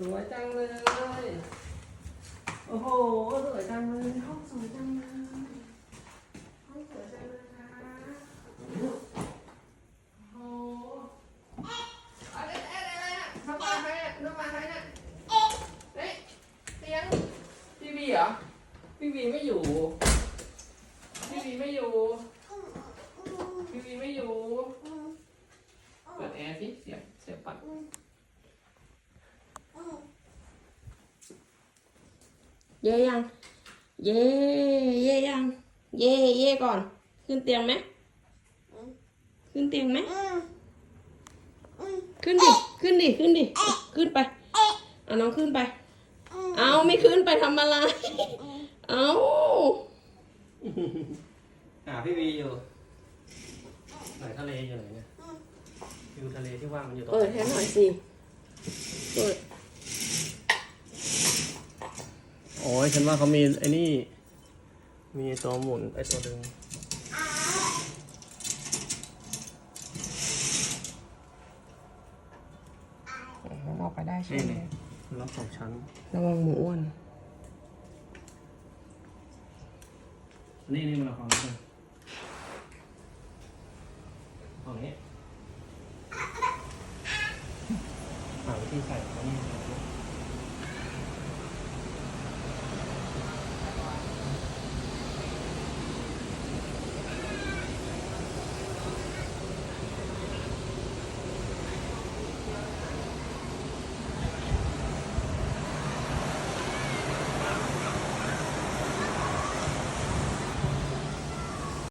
สวยจังเลย โอ้โห สวยจังเลย ห้องสวยจังเลย ห้องสวยจังเลยค่ะโอ้โหเอะไรอะไรอะไรอะทำมาใครอะทำมาใครเนี่ยเฮ้ยเตียงพี่วีเหรอ พี่วีไม่อยู่ พี่วีไม่อยู่ พี่วีไม่อยู่ เปิดแอร์สิเสียบเสียบปลั๊ก เย่ยัง เย่เย่ยัง เย่เย่ก่อน ขึ้นเตียงไหม ขึ้นเตียงไหม ขึ้นดิ ขึ้นดิ ขึ้นดิ ขึ้นไปเอาน้องขึ้นไป เอาไม่ขึ้นไปทำอะไร เอาหาพี่วีอยู่ ไหนทะเลอยู่ไหนเนี่ยวิวทะเลที่ว่ามันอยู่ตรงเปิดไหนให้หน่อยสิ เปิด โอ้ยฉันว่าเขามีไอ้นี่ มีตัวหมุนไอ้ตัวดึง มันออกไปได้ใช่ไหมล็อกสองชั้น ระวังหมูอ้วน นี่นี่มันเอาควรู้สึกฝั่งนี้หาวิธีใส่เขงนี่